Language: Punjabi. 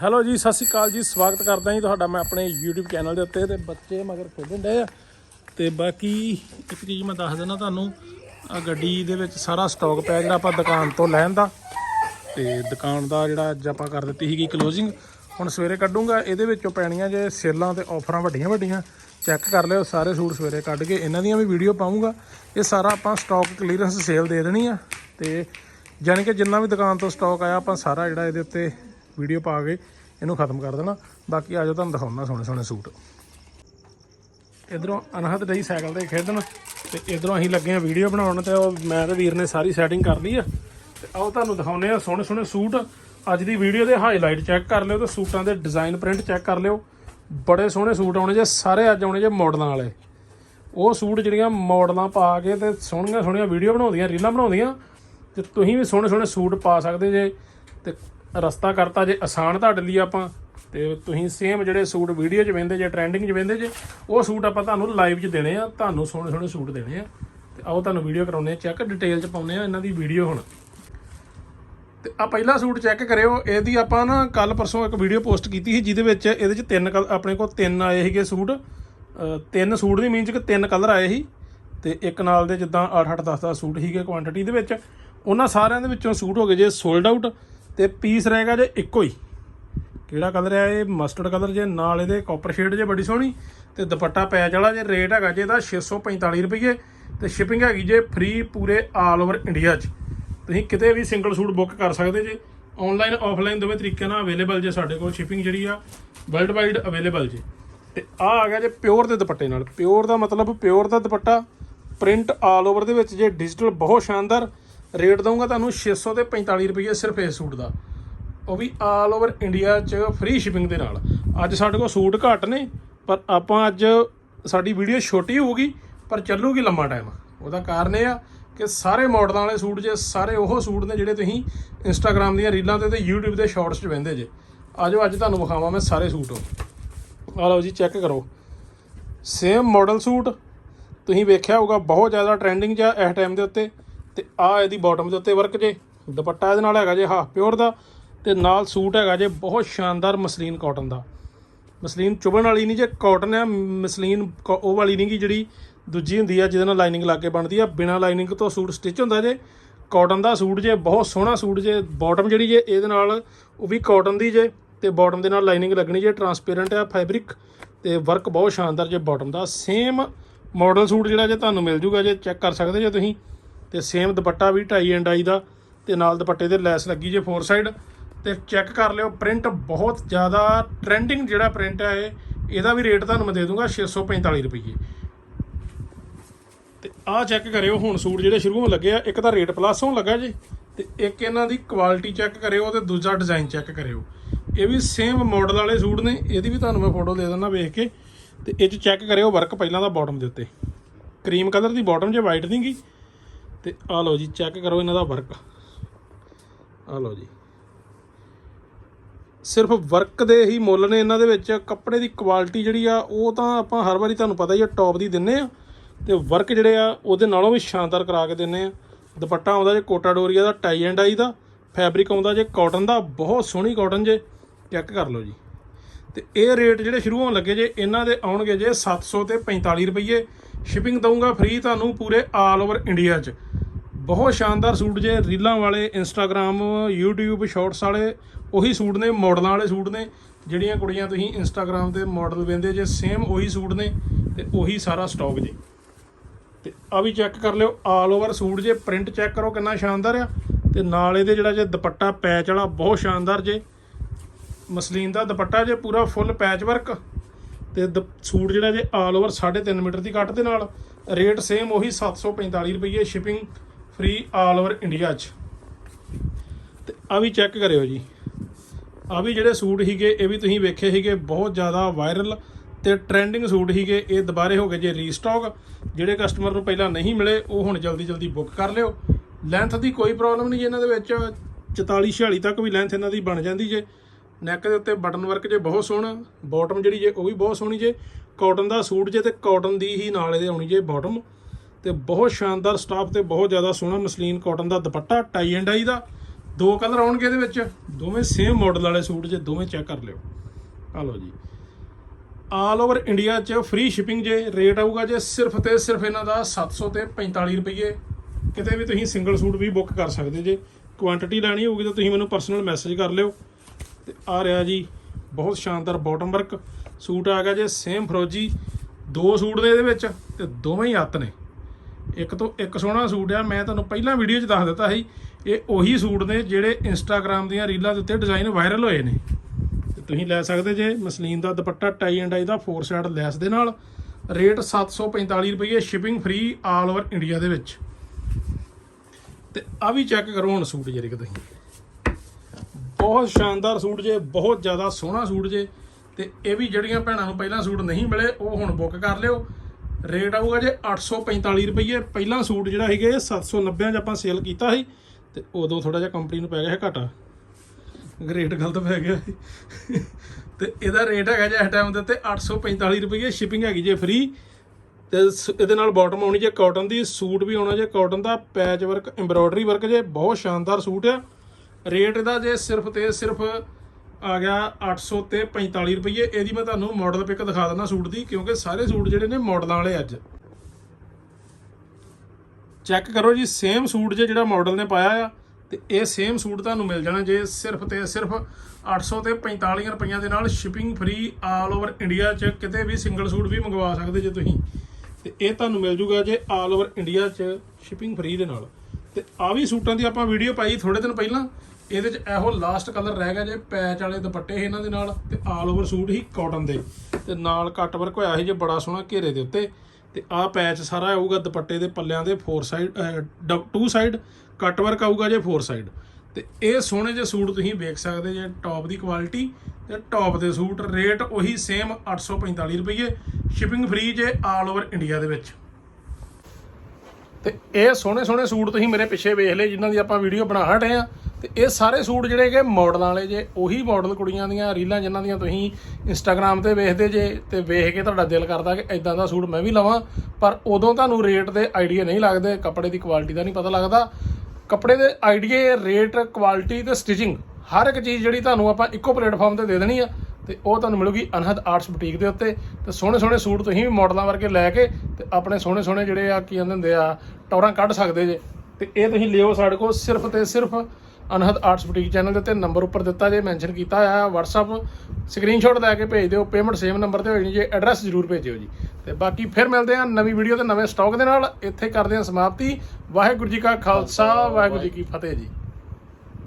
ਹੈਲੋ ਜੀ, ਸਤਿ ਸ਼੍ਰੀ ਅਕਾਲ ਜੀ, ਸਵਾਗਤ ਕਰਦਾ ਜੀ ਤੁਹਾਡਾ ਮੈਂ ਆਪਣੇ YouTube ਚੈਨਲ ਦੇ ਉੱਤੇ ਤੇ ਬੱਚੇ ਮਗਰ ਖੇਡਣ ਡਏ ਆ। ਤੇ ਬਾਕੀ ਇੱਕ ਚੀਜ਼ ਮੈਂ ਦੱਸ ਦਿੰਦਾ ਤੁਹਾਨੂੰ ਆ ਗੱਡੀ ਦੇ ਵਿੱਚ ਸਾਰਾ ਸਟਾਕ ਪਿਆ ਜਿਹੜਾ ਆਪਾਂ ਦੁਕਾਨ ਤੋਂ ਲੈਣ ਦਾ। ਤੇ ਦੁਕਾਨ ਦਾ ਜਿਹੜਾ ਅੱਜ ਆਪਾਂ ਕਰ ਦਿੱਤੀ ਸੀਗੀ ਕਲੋਜ਼ਿੰਗ ਹੁਣ ਸਵੇਰੇ ਕੱਢੂੰਗਾ। ਇਹਦੇ ਵਿੱਚੋਂ ਪੈਣੀਆਂ ਜੇ ਸੇਲਾਂ ਤੇ ਆਫਰਾਂ ਵੱਡੀਆਂ ਵੱਡੀਆਂ ਚੈੱਕ ਕਰ ਲਿਓ, ਸਾਰੇ ਸੂਟ ਸਵੇਰੇ ਕੱਢ ਕੇ ਇਹਨਾਂ ਦੀਆਂ ਵੀ ਵੀਡੀਓ ਪਾਉਂਗਾ। ਇਹ ਸਾਰਾ ਆਪਾਂ ਸਟਾਕ ਕਲੀਅਰੈਂਸ ਸੇਲ ਦੇ ਦੇਣੀ ਆ। ਤੇ ਜਾਣੀ ਕਿ ਜਿੰਨਾ ਵੀ ਦੁਕਾਨ ਤੋਂ ਸਟਾਕ ਆਇਆ, ਆਪਾਂ ਸਾਰਾ ਜਿਹੜਾ ਇਹਦੇ ਉੱਤੇ ਵੀਡੀਓ ਪਾ ਕੇ ਇਹਨੂੰ ਖਤਮ ਕਰ ਦੇਣਾ। ਬਾਕੀ ਆਜੋ ਤੁਹਾਨੂੰ ਦਿਖਾਉਣਾ ਸੋਹਣੇ ਸੋਹਣੇ ਸੂਟ। ਇਧਰੋਂ ਅਨਹਦ ਡਈ ਸਾਈਕਲ ਤੇ ਖੇਡਣ ਤੇ ਇਧਰੋਂ ਅਸੀਂ ਲੱਗੇ ਆ ਵੀਡੀਓ ਬਣਾਉਣ ਤੇ ਉਹ ਮੈਂ ਤੇ ਵੀਰ ਨੇ ਸਾਰੀ ਸੈਟਿੰਗ ਕਰ ਲਈ ਆ। ਤੇ ਆਓ ਤੁਹਾਨੂੰ ਦਿਖਾਉਨੇ ਆ ਸੋਹਣੇ ਸੋਹਣੇ ਸੂਟ। ਅੱਜ ਦੀ ਵੀਡੀਓ ਦੇ ਹਾਈਲਾਈਟ ਚੈੱਕ ਕਰ ਲਿਓ ਤੇ ਸੂਟਾਂ ਦੇ ਡਿਜ਼ਾਈਨ ਪ੍ਰਿੰਟ ਚੈੱਕ ਕਰ ਲਿਓ। ਬੜੇ ਸੋਹਣੇ ਸੂਟ ਆਉਣੇ ਜੇ, ਸਾਰੇ ਅੱਜ ਆਉਣੇ ਜੇ ਮਾਡਲਾਂ ਵਾਲੇ। ਉਹ ਸੂਟ ਜਿਹੜੀਆਂ ਮਾਡਲਾਂ ਪਾ ਕੇ ਤੇ ਸੋਹਣੀਆਂ ਸੋਹਣੀਆਂ ਵੀਡੀਓ ਬਣਾਉਂਦੀਆਂ, ਰੀਲਾਂ ਬਣਾਉਂਦੀਆਂ। ਤੇ ਤੁਸੀਂ ਵੀ ਸੋਹਣੇ ਸੋਹਣੇ ਸੂਟ ਪਾ ਸਕਦੇ ਜੇ। ਤੇ ਰਸਤਾ ਕਰਤਾ ਜੇ ਆਸਾਨ ਤੁਹਾਡੇ ਲਈ ਆਪਾਂ, ਤੇ ਤੁਸੀਂ ਸੇਮ ਜਿਹੜੇ ਸੂਟ ਵੀਡੀਓ 'ਚ ਵੇਂਦੇ ਜੇ ਟ੍ਰੈਂਡਿੰਗ 'ਚ ਵੇਂਦੇ ਜੇ, ਉਹ ਸੂਟ ਆਪਾਂ ਤੁਹਾਨੂੰ ਲਾਈਵ 'ਚ ਦੇਣੇ ਆ, ਤੁਹਾਨੂੰ ਸੋਹਣੇ ਸੋਹਣੇ ਸੂਟ ਦੇਣੇ ਆ। ਤੇ ਆਓ ਤੁਹਾਨੂੰ ਵੀਡੀਓ ਕਰਾਉਨੇ ਆ ਚੈੱਕ ਡਿਟੇਲ 'ਚ ਪਾਉਨੇ ਆ ਇਹਨਾਂ ਦੀ ਵੀਡੀਓ ਹੁਣ। ਤੇ ਆ ਪਹਿਲਾ ਸੂਟ ਚੈੱਕ ਕਰਿਓ, ਇਹਦੀ ਆਪਾਂ ਨਾ ਕੱਲ ਪਰਸੋਂ ਇੱਕ ਵੀਡੀਓ ਪੋਸਟ ਕੀਤੀ ਸੀ, ਜਿਹਦੇ ਵਿੱਚ ਇਹਦੇ 'ਚ ਤਿੰਨ ਕਲ- ਆਪਣੇ ਕੋਲ ਤਿੰਨ ਆਏ ਸੀਗੇ ਸੂਟ। ਤਿੰਨ ਸੂਟ ਦੀ ਮੀਨਸ ਕਿ ਤਿੰਨ ਕਲਰ ਆਏ ਸੀ, ਤੇ ਇੱਕ ਨਾਲ ਦੇ ਜਿੱਦਾਂ 8 8 10 10 ਸੂਟ ਸੀਗੇ ਕੁਆਂਟੀਟੀ ਦੇ ਵਿੱਚ। ਉਹਨਾਂ ਸਾਰਿਆਂ ਦੇ ਵਿੱਚੋਂ ਸੂਟ ਹੋ ਗਏ ਜੇ ਸੋਲਡ ਆਊਟ ਤੇ ਪੀਸ ਰਹੇਗਾ ਜੇ ਇੱਕੋ ਹੀ। ਕਿਹੜਾ ਕਲਰ ਹੈ ਇਹ? ਮਸਟਰਡ ਕਲਰ ਜੇ, ਨਾਲ ਇਹਦੇ ਕਾਪਰ ਸ਼ੇਡ ਜੇ, ਬੜੀ ਸੋਹਣੀ। ਤੇ ਦੁਪੱਟਾ ਪੈਚ ਵਾਲਾ ਜੇ ਰੇਟ ਹੈਗਾ ਜੇ ਇਹਦਾ 645 ਰੁਪਏ ਤੇ ਸ਼ਿਪਿੰਗ ਹੈਗੀ ਜੇ ਫ੍ਰੀ ਪੂਰੇ ਆਲ ਓਵਰ ਇੰਡੀਆ 'ਚ। ਤੁਸੀਂ ਕਿਤੇ ਵੀ ਸਿੰਗਲ ਸੂਟ ਬੁੱਕ ਕਰ ਸਕਦੇ ਜੇ। ਆਨਲਾਈਨ ਆਫਲਾਈਨ ਦੋਵੇਂ ਤਰੀਕੇ ਨਾਲ ਅਵੇਲੇਬਲ ਜੇ ਸਾਡੇ ਕੋਲ ਸ਼ਿਪਿੰਗ ਜਿਹੜੀ ਆ ਵਰਲਡ ਵਾਈਡ ਅਵੇਲੇਬਲ ਜੇ। ਤੇ ਆ ਆ ਗਿਆ ਜੇ ਪਿਓਰ ਦੇ ਦੁਪੱਟੇ ਨਾਲ। ਪਿਓਰ ਦਾ ਮਤਲਬ ਪਿਓਰ ਦਾ ਦੁਪੱਟਾ। ਪ੍ਰਿੰਟ ਆਲ ਓਵਰ ਦੇ ਵਿੱਚ ਜੇ ਡਿਜੀਟਲ ਬਹੁਤ ਸ਼ਾਨਦਾਰ। ਰੇਟ ਦਊਂਗਾ ਤੁਹਾਨੂੰ 600 ਤੇ 45 ਰੁਪਏ ਸਿਰਫ ਇਸ ਸੂਟ ਦਾ। ਉਹ ਵੀ ਆਲ ਓਵਰ ਇੰਡੀਆ 'ਚ ਫ੍ਰੀ ਸ਼ਿਪਿੰਗ ਦੇ ਨਾਲ। ਅੱਜ ਸਾਡੇ ਕੋਲ ਸੂਟ ਘੱਟ ਨੇ, ਪਰ ਆਪਾਂ ਅੱਜ ਸਾਡੀ ਵੀਡੀਓ ਛੋਟੀ ਹੋਊਗੀ, ਪਰ ਚੱਲੂਗੀ ਲੰਮਾ ਟਾਈਮ ਉਹਦਾ ਕਾਰਨ ਇਹ ਆ ਕਿ ਸਾਰੇ ਮਾਡਲਾਂ ਵਾਲੇ ਸੂਟ ਜੇ, ਸਾਰੇ ਉਹ ਸੂਟ ਨੇ ਜਿਹੜੇ ਤੁਸੀਂ ਇੰਸਟਾਗ੍ਰam ਦੀਆਂ ਰੀਲਾਂ ਤੇ ਤੇ YouTube ਦੇ ਸ਼ਾਰਟਸ 'ਚ ਵਹਿੰਦੇ ਜੇ। ਆਜੋ, ਅੱਜ ਤੁਹਾਨੂੰ ਵਿਖਾਵਾਂ ਮੈਂ ਸਾਰੇ ਸੂਟ ਆ ਲਓ ਜੀ ਚੈੱਕ ਕਰੋ। ਸੇਮ ਮਾਡਲ ਸੂਟ, ਤੁਸੀਂ ਵੇਖਿਆ ਹੋਊਗਾ, ਬਹੁਤ ਜ਼ਿਆਦਾ ਟ੍ਰੈਂਡਿੰਗ 'ਚ ਆ ਇਸ ਟਾਈਮ ਦੇ ਉੱਤੇ। ਤੇ ਆ ਇਹਦੀ ਬਾਟਮ ਦੇ ਉੱਤੇ ਵਰਕ ਜੇ, ਦੁਪੱਟਾ ਇਹਦੇ ਨਾਲ ਹੈਗਾ ਜੇ ਹਾਫ ਪਿਓਰ ਦਾ, ਤੇ ਨਾਲ ਸੂਟ ਹੈਗਾ ਜੇ ਬਹੁਤ ਸ਼ਾਨਦਾਰ ਮਸਲੀਨ ਕਾਟਨ ਦਾ। ਮਸਲੀਨ ਚੁਭਣ ਵਾਲੀ ਨਹੀਂ ਜੇ ਕਾਟਨ ਆ ਮਸਲੀਨ ਕੋ- ਉਹ ਵਾਲੀ ਨਹੀਂ ਗੀ ਜਿਹੜੀ ਦੂਜੀ ਹੁੰਦੀ ਆ, ਜਿਹਦੇ ਨਾਲ ਲਾਈਨਿੰਗ ਲਾ ਕੇ ਬਣਦੀ ਆ। ਬਿਨਾ ਲਾਈਨਿੰਗ ਤੋਂ ਸੂਟ ਸਟਿਚ ਹੁੰਦਾ ਜੇ। ਕਾਟਨ ਦਾ ਸੂਟ ਜੇ, ਬਹੁਤ ਸੋਹਣਾ ਸੂਟ ਜੇ ਬਾਟਮ ਜਿਹੜੀ ਜੇ, ਇਹਦੇ ਨਾਲ ਉਹ ਵੀ ਕਾਟਨ ਦੀ ਜੇ, ਤੇ ਬਾਟਮ ਦੇ ਨਾਲ ਲਾਈਨਿੰਗ ਲੱਗਣੀ ਜੇ ਟਰਾਂਸਪੇਰੈਂਟ ਆ ਫੈਬਰਿਕ ਤੇ ਵਰਕ ਬਹੁਤ ਸ਼ਾਨਦਾਰ ਜੇ ਬਾਟਮ ਦਾ। ਸੇਮ ਮਾਡਲ ਸੂਟ ਜਿਹੜਾ ਜੇ ਤੁਹਾਨੂੰ ਮਿਲ ਜੂਗਾ ਜੇ ਚੈੱਕ ਕਰ ਸਕਦੇ ਜੇ ਤੁਸੀਂ। ਤੇ same dupatta we tie and dye ਦਾ ਤੇ ਨਾਲ ਦੁਪੱਟੇ ਤੇ ਲੈਸ ਲੱਗੀ ਜੇ ਫੋਰ ਸਾਈਡ ਤੇ ਚੈੱਕ ਕਰ ਲਿਓ ਪ੍ਰਿੰਟ ਬਹੁਤ ਜ਼ਿਆਦਾ ਟ੍ਰੈਂਡਿੰਗ ਜਿਹੜਾ ਪ੍ਰਿੰਟ ਹੈ ਇਹ, ਇਹਦਾ ਵੀ ਰੇਟ ਤੁਹਾਨੂੰ ਮੈਂ ਦੇ ਦੂੰਗਾ 645 ਰੁਪਏ ਤੇ ਆਹ ਚੈੱਕ ਕਰਿਓ, ਹੁਣ ਸੂਟ ਜਿਹੜੇ ਸ਼ੁਰੂ ਹੋਣ ਲੱਗੇ ਆ, ਇੱਕ ਤਾਂ ਰੇਟ ਪਲੱਸ ਹੋਣ ਲੱਗਾ ਜੀ, ਤੇ ਇੱਕ ਇਹਨਾਂ ਦੀ ਕੁਆਲਿਟੀ ਚੈੱਕ ਕਰਿਓ ਤੇ ਦੂਜਾ ਡਿਜ਼ਾਈਨ ਚੈੱਕ ਕਰਿਓ। ਇਹ ਵੀ ਸੇਮ ਮਾਡਲ ਵਾਲੇ ਸੂਟ ਨੇ, ਇਹਦੀ ਵੀ ਤੁਹਾਨੂੰ ਮੈਂ ਫੋਟੋ ਦੇ ਦਿੰਦਾ ਵੇਖ ਕੇ। ਤੇ ਇਹ ਚ ਚੈੱਕ ਕਰਿਓ ਵਰਕ ਪਹਿਲਾਂ ਦਾ ਬਾਟਮ ਦੇ ਉੱਤੇ। ਕਰੀਮ ਕਲਰ ਦੀ ਬਾਟਮ ਜੇ ਵਾਈਟ ਨਹੀਂ ਗੀ ਤੇ ਆ ਲਓ ਜੀ ਚੈੱਕ ਕਰੋ ਇਹਨਾਂ ਦਾ ਵਰਕ ਆ ਲਓ ਜੀ। ਸਿਰਫ ਵਰਕ ਦੇ ਹੀ ਮੁੱਲ ਨੇ ਇਹਨਾਂ ਦੇ ਵਿੱਚ। ਕੱਪੜੇ ਦੀ ਕੁਆਲਿਟੀ ਜਿਹੜੀ ਆ, ਉਹ ਤਾਂ ਆਪਾਂ ਹਰ ਵਾਰੀ ਤੁਹਾਨੂੰ ਪਤਾ ਹੀ ਆ ਟੌਪ ਦੀ ਦਿੰਨੇ ਆ। ਤੇ ਵਰਕ ਜਿਹੜੇ ਆ, ਉਹਦੇ ਨਾਲੋਂ ਵੀ ਸ਼ਾਨਦਾਰ ਕਰਾ ਕੇ ਦਿੰਨੇ ਆ। ਦੁਪੱਟਾ ਆਉਂਦਾ ਜੇ ਕੋਟਾ ਡੋਰੀਆ ਦਾ ਟਾਈ ਐਂਡ ਆਈ ਦਾ ਫੈਬਰਿਕ ਆਉਂਦਾ ਜੇ ਕਾਟਨ ਦਾ, ਬਹੁਤ ਸੋਹਣੀ ਕਾਟਨ ਜੇ। ਚੈੱਕ ਕਰ ਲਓ ਜੀ। ਤੇ ਇਹ ਰੇਟ ਜਿਹੜੇ ਸ਼ੁਰੂ ਹੋਣ ਲੱਗੇ ਜੇ, ਇਹਨਾਂ ਦੇ ਆਉਣਗੇ ਜੇ 700 ਤੇ 45 ਰੁਪਏ ਸ਼ਿਪਿੰਗ ਦਊਂਗਾ ਫ੍ਰੀ ਤੁਹਾਨੂੰ ਪੂਰੇ ਆਲ ਓਵਰ ਇੰਡੀਆ 'ਚ। ਬਹੁਤ ਸ਼ਾਨਦਾਰ ਸੂਟ ਜੇ, ਰੀਲਾਂ ਵਾਲੇ ਇੰਸਟਾਗ੍ਰam YouTube ਸ਼ਾਰਟਸ ਵਾਲੇ, ਉਹੀ ਸੂਟ ਨੇ ਮਾਡਲਾਂ ਵਾਲੇ ਸੂਟ ਨੇ, ਜਿਹੜੀਆਂ ਕੁੜੀਆਂ ਤੁਸੀਂ ਇੰਸਟਾਗ੍ਰam ਤੇ ਮਾਡਲ ਵੇਂਦੇ ਜੇ ਸੇਮ ਉਹੀ ਸੂਟ ਨੇ, ਤੇ ਉਹੀ ਸਾਰਾ ਸਟਾਕ ਜੀ। ਤੇ ਆ ਵੀ ਚੈੱਕ ਕਰ ਲਿਓ ਆਲ ਓਵਰ ਸੂਟ ਜੇ ਪ੍ਰਿੰਟ ਚੈੱਕ ਕਰੋ ਕਿੰਨਾ ਸ਼ਾਨਦਾਰ ਆ। ਤੇ ਨਾਲ ਇਹਦੇ ਜਿਹੜਾ ਜੇ ਦੁਪੱਟਾ ਪੈਚ ਵਾਲਾ, ਬਹੁਤ ਸ਼ਾਨਦਾਰ ਜੇ। ਮਸਲੀਨ ਦਾ ਦੁਪੱਟਾ ਜੇ, ਪੂਰਾ ਫੁੱਲ ਪੈਚ ਵਰਕ ਤੇ ਦ- ਸੂਟ ਜਿਹੜਾ ਜੇ ਆਲ ਓਵਰ 3.5 ਮੀਟਰ ਦੀ ਕੱਟ ਦੇ ਨਾਲ। ਰੇਟ ਸੇਮ ਉਹੀ 745 ਰੁਪਏ shipping free all over India 'ਚ। ਤੇ ਆ ਵੀ ਚੈੱਕ ਕਰਿਓ ਜੀ। ਆ ਵੀ ਜਿਹੜੇ ਸੂਟ ਸੀਗੇ ਇਹ ਵੀ ਤੁਸੀਂ ਵੇਖੇ ਸੀਗੇ ਬਹੁਤ ਜ਼ਿਆਦਾ ਵਾਇਰਲ ਤੇ ਟ੍ਰੈਂਡਿੰਗ ਸੂਟ ਸੀਗੇ ਇਹ ਦੁਬਾਰੇ ਹੋ ਗਏ ਜੇ ਰੀਸਟਾਕ ਜਿਹੜੇ ਕਸਟਮਰ ਨੂੰ ਪਹਿਲਾਂ ਨਹੀਂ ਮਿਲੇ, ਉਹ ਹੁਣ ਜਲਦੀ ਜਲਦੀ ਬੁੱਕ ਕਰ ਲਿਓ। ਲੈਂਥ ਦੀ ਕੋਈ ਪ੍ਰੋਬਲਮ ਨਹੀਂ ਜੀ ਇਹਨਾਂ ਦੇ ਵਿੱਚ। 44 46 ਤੱਕ ਵੀ ਲੈਂਥ ਇਹਨਾਂ ਦੀ ਬਣ ਜਾਂਦੀ ਜੇ। ਨੈਕ ਦੇ ਉੱਤੇ ਬਟਨ ਵਰਕ ਜੇ ਬਹੁਤ ਸੋਹਣਾ ਬਾਟਮ ਜਿਹੜੀ ਜੇ ਉਹ ਵੀ ਬਹੁਤ ਸੋਹਣੀ ਜੇ। ਕਾਟਨ ਦਾ ਸੂਟ ਜੇ ਤੇ ਕਾਟਨ ਦੀ ਹੀ ਨਾਲ ਇਹਦੇ ਆਉਣੀ ਜੇ ਬਾਟਮ ਤੇ ਬਹੁਤ ਸ਼ਾਨਦਾਰ ਸਟਾਫ ਤੇ ਬਹੁਤ ਜ਼ਿਆਦਾ ਸੋਹਣਾ ਮਸਲੀਨ ਕਾਟਨ ਦਾ ਦੁਪੱਟਾ ਟਾਈ ਐਂਡ ਆਈ ਦਾ। ਦੋ ਕਲਰ ਆਉਣਗੇ ਇਹਦੇ ਵਿੱਚ। ਦੋਵੇਂ ਸੇਮ ਮਾਡਲ ਵਾਲੇ ਸੂਟ ਜੇ, ਦੋਵੇਂ ਚੈੱਕ ਕਰ ਲਿਓ। ਆ ਲਓ ਜੀ। ਆਲ ਓਵਰ ਇੰਡੀਆ 'ਚ ਫ੍ਰੀ ਸ਼ਿਪਿੰਗ ਜੇ ਰੇਟ ਆਊਗਾ ਜੇ ਸਿਰਫ ਤੇ ਸਿਰਫ ਇਹਨਾਂ ਦਾ 700 ਤੇ 45 ਰੁਪਏ ਕਿਤੇ ਵੀ ਤੁਸੀਂ ਸਿੰਗਲ ਸੂਟ ਵੀ ਬੁੱਕ ਕਰ ਸਕਦੇ ਜੇ। ਕੁਆਂਟੀਟੀ ਲੈਣੀ ਹੋਊਗੀ ਤਾਂ ਤੁਸੀਂ ਮੈਨੂੰ ਪਰਸਨਲ ਮੈਸੇਜ ਕਰ ਲਿਓ। ਤੇ ਆ ਰਿਹਾ ਜੀ, ਬਹੁਤ ਸ਼ਾਨਦਾਰ ਬਾਟਮ ਵਰਕ ਸੂਟ ਆ ਗਿਆ ਜੇ ਸੇਮ ਫਰੋਜੀ। ਦੋ ਸੂਟ ਨੇ ਇਹਦੇ ਵਿੱਚ ਤੇ ਦੋਵੇਂ ਹੀ ਅੱਤ ਨੇ। ਇੱਕ ਤੋਂ ਇੱਕ ਸੋਹਣਾ ਸੂਟ ਆ, ਮੈਂ ਤੁਹਾਨੂੰ ਪਹਿਲਾਂ ਵੀਡੀਓ 'ਚ ਦੱਸ ਦਿੱਤਾ ਸੀ, ਇਹ ਉਹੀ ਸੂਟ ਨੇ ਜਿਹੜੇ ਇੰਸਟਾਗ੍ਰam ਦੀਆਂ ਰੀਲਾਂ ਦੇ ਉੱਤੇ ਡਿਜ਼ਾਈਨ ਵਾਇਰਲ ਹੋਏ ਨੇ। ਤੇ ਤੁਸੀਂ ਲੈ ਸਕਦੇ ਜੇ, ਮਸਲੀਨ ਦਾ ਦੁਪੱਟਾ ਟਾਈ ਐਂਡ ਆਈ ਦਾ ਫੋਰ ਸਾਈਡ ਲੈਸ ਦੇ ਨਾਲ ਰੇਟ 745 ਰੁਪਏ shipping free all over India ਦੇ ਵਿੱਚ। ਤੇ ਆ ਵੀ ਚੈੱਕ ਕਰੋ ਹੁਣ ਸੂਟ ਜਿਹੜੇ ਕਿ ਤੁਸੀਂ। ਬਹੁਤ ਸ਼ਾਨਦਾਰ ਸੂਟ ਜੇ, ਬਹੁਤ ਜ਼ਿਆਦਾ ਸੋਹਣਾ ਸੂਟ ਜੇ, ਤੇ ਇਹ ਵੀ ਜਿਹੜੀਆਂ ਭੈਣਾਂ ਨੂੰ ਪਹਿਲਾਂ ਸੂਟ ਨਹੀਂ ਮਿਲੇ, ਉਹ ਹੁਣ ਬੁੱਕ ਕਰ ਲਿਓ। ਰੇਟ ਆਊਗਾ ਜੇ 845 ਰੁਪਏ ਪਹਿਲਾਂ ਸੂਟ ਜਿਹੜਾ ਸੀਗਾ ਇਹ 790 ਚ ਆਪਾਂ ਸੇਲ ਕੀਤਾ ਸੀ ਤੇ ਉਦੋਂ ਥੋੜਾ ਜਿਹਾ ਕੰਪਨੀ ਨੂੰ ਪੈ ਗਿਆ ਹੈ ਘਾਟਾ। ਰੇਟ ਗਲਤ ਪੈ ਗਿਆ ਸੀ। ਤੇ ਇਹਦਾ ਰੇਟ ਹੈਗਾ ਜੇ ਇਸ ਟਾਈਮ ਦੇ ਉੱਤੇ 845 ਰੁਪਏ ਸ਼ਿਪਿੰਗ ਹੈਗੀ ਜੇ ਫ੍ਰੀ ਤੇ ਸ- ਇਹਦੇ ਨਾਲ ਬਾਟਮ ਆਉਣੀ ਜੇ ਕਾਟਨ ਦੀ, ਸੂਟ ਵੀ ਆਉਣਾ ਜੇ ਕਾਟਨ ਦਾ ਪੈਚ ਵਰਕ ਐਮਬ੍ਰੋਇਡਰੀ ਵਰਕ ਜੇ, ਬਹੁਤ ਸ਼ਾਨਦਾਰ ਸੂਟ ਆ। ਰੇਟ ਇਹਦਾ ਜੇ ਸਿਰਫ ਤੇ ਸਿਰਫ ਆ ਗਿਆ 800 ਤੇ 45 ਰੁਪਏ ਇਹਦੀ ਮੈਂ ਤੁਹਾਨੂੰ ਮਾਡਲ ਪਿਕ ਦਿਖਾ ਦਿੰਦਾ ਸੂਟ ਦੀ, ਕਿਉਂਕਿ ਸਾਰੇ ਸੂਟ ਜਿਹੜੇ ਨੇ ਮਾਡਲਾਂ ਵਾਲੇ ਅੱਜ। ਚੈੱਕ ਕਰੋ ਜੀ ਸੇਮ ਸੂਟ ਜੇ ਜਿਹੜਾ ਮਾਡਲ ਨੇ ਪਾਇਆ ਆ, ਤੇ ਇਹ ਸੇਮ ਸੂਟ ਤੁਹਾਨੂੰ ਮਿਲ ਜਾਣਾ ਜੇ ਸਿਰਫ ਤੇ ਸਿਰਫ 800 ਤੇ 45 ਰੁਪਈਆਂ ਦੇ ਨਾਲ shipping free all over India 'ਚ ਕਿਤੇ ਵੀ ਸਿੰਗਲ ਸੂਟ ਵੀ ਮੰਗਵਾ ਸਕਦੇ ਜੇ ਤੁਸੀਂ। ਤੇ ਇਹ ਤੁਹਾਨੂੰ ਮਿਲ ਜੂਗਾ ਜੇ ਆਲ ਓਵਰ ਇੰਡੀਆ 'ਚ ਸ਼ਿਪਿੰਗ ਫ੍ਰੀ ਦੇ ਨਾਲ। ਤੇ ਆ ਵੀ ਸੂਟਾਂ ਦੀ ਆਪਾਂ ਵੀਡੀਓ ਪਾਈ ਥੋੜੇ ਦਿਨ ਪਹਿਲਾਂ ਇਹਦੇ 'ਚ ਇਹੋ ਲਾਸਟ ਕਲਰ ਰਹਿ ਗਿਆ ਜੇ ਪੈਚ ਵਾਲੇ ਦੁਪੱਟੇ ਸੀ ਇਹਨਾਂ ਦੇ ਨਾਲ ਤੇ ਆਲ ਓਵਰ ਸੂਟ ਹੀ ਕਾਟਨ ਦੇ। ਤੇ ਨਾਲ ਕੱਟ ਵਰਕ ਹੋਇਆ ਸੀ ਜੇ ਬੜਾ ਸੋਹਣਾ ਘੇਰੇ ਦੇ ਉੱਤੇ। ਤੇ ਆਹ ਪੈਚ ਸਾਰਾ ਆਊਗਾ ਦੁਪੱਟੇ ਦੇ ਪੱਲਿਆਂ ਦੇ four side to side cut work ਆਊਗਾ ਜੇ ਫੋਰ ਸਾਈਡ ਤੇ ਇਹ ਸੋਹਣੇ ਜਿਹੇ ਸੂਟ ਤੁਸੀਂ ਵੇਖ ਸਕਦੇ ਜੇ ਟੌਪ ਦੀ ਕੁਆਲਿਟੀ ਤੇ ਟੌਪ ਦੇ ਸੂਟ ਰੇਟ ਉਹੀ ਸੇਮ 845 ਰੁਪਏ ਸ਼ਿਪਿੰਗ ਫ੍ਰੀ ਜੇ ਆਲ ਓਵਰ ਇੰਡੀਆ ਦੇ ਵਿੱਚ। ਤੇ ਇਹ ਸੋਹਣੇ ਸੋਹਣੇ ਸੂਟ ਤੁਸੀਂ ਮੇਰੇ ਪਿੱਛੇ ਵੇਖ ਲਏ, ਜਿਨ੍ਹਾਂ ਦੀ ਆਪਾਂ ਵੀਡੀਓ ਬਣਾ ਹਟੇ ਆ ਤੇ ਇਹ ਸਾਰੇ ਸੂਟ ਜਿਹੜੇ ਕਿ ਮਾਡਲਾਂ ਵਾਲੇ ਜੇ, ਉਹੀ ਮਾਡਲ ਕੁੜੀਆਂ ਦੀਆਂ, ਰੀਲਾਂ ਜਿਨ੍ਹਾਂ ਦੀਆਂ ਤੁਸੀਂ ਇੰਸਟਾਗ੍ਰam ਤੇ ਵੇਖਦੇ ਜੇ ਤੇ ਵੇਖ ਕੇ ਤੁਹਾਡਾ ਦਿਲ ਕਰਦਾ ਕਿ ਇਦਾਂ ਦਾ ਸੂਟ ਮੈਂ ਵੀ ਲਵਾਂ, ਪਰ ਉਦੋਂ ਤੁਹਾਨੂੰ ਰੇਟ ਦੇ ਆਈਡੀਆ ਨਹੀਂ ਲੱਗਦੇ, ਕੱਪੜੇ ਦੀ ਕੁਆਲਿਟੀ ਦਾ ਨਹੀਂ ਪਤਾ ਲੱਗਦਾ। ਕੱਪੜੇ ਦੇ ਆਈਡੀਆ ਰੇਟ ਕੁਆਲਿਟੀ ਤੇ ਸਟਿਚਿੰਗ ਹਰ ਇੱਕ ਚੀਜ਼ ਜਿਹੜੀ ਤੁਹਾਨੂੰ ਆਪਾਂ ਇੱਕੋ ਪਲੇਟਫਾਰਮ ਤੇ ਦੇ ਦੇਣੀ ਆ, ਤੇ ਉਹ ਤੁਹਾਨੂੰ ਮਿਲੂਗੀ ਅਨਹਦ ਆਰਟਸ ਬੁਟੀਕ ਦੇ ਉੱਤੇ। ਤੇ ਸੋਹਣੇ ਸੋਹਣੇ ਸੂਟ ਤੁਸੀਂ ਵੀ ਮਾਡਲਾਂ ਵਰਗੇ ਲੈ ਕੇ ਤੇ ਆਪਣੇ ਸੋਹਣੇ ਸੋਹਣੇ ਜਿਹੜੇ ਆ, ਕੀ ਕਹਿੰਦੇ ਹੁੰਦੇ ਆ, ਟੌਰਾਂ ਕੱਢ ਸਕਦੇ ਜੇ। ਤੇ ਇਹ ਤੁਸੀਂ ਲਿਓ ਸਾਡੇ ਕੋਲ ਸਿਰਫ ਤੇ ਸਿਰਫ ਅਨਹਦ ਆਰਟਸ ਬੁਟੀਕ ਚੈਨਲ ਦੇ ਉੱਤੇ ਨੰਬਰ ਉੱਪਰ ਦਿੱਤਾ ਜੇ ਮੈਂਸ਼ਨ ਕੀਤਾ ਹੋਇਆ ਹੈ, WhatsApp ਸਕਰੀਨਸ਼ਾਟ ਲੈ ਕੇ ਭੇਜ ਦਿਓ ਪੇਮੈਂਟ ਸੇਮ ਨੰਬਰ ਤੇ ਹੋਣੀ ਜੇ ਐਡਰੈਸ ਜ਼ਰੂਰ ਭੇਜਿਓ ਜੀ। ਤੇ ਬਾਕੀ ਫਿਰ ਮਿਲਦੇ ਹਾਂ ਨਵੀਂ ਵੀਡੀਓ ਤੇ ਨਵੇਂ ਸਟਾਕ ਦੇ ਨਾਲ। ਇੱਥੇ ਕਰਦੇ ਹਾਂ ਸਮਾਪਤੀ। ਵਾਹਿਗੁਰੂ ਜੀ ਕਾ ਖਾਲਸਾ, ਵਾਹਿਗੁਰੂ ਜੀ ਕੀ ਫਤਿਹ ਜੀ।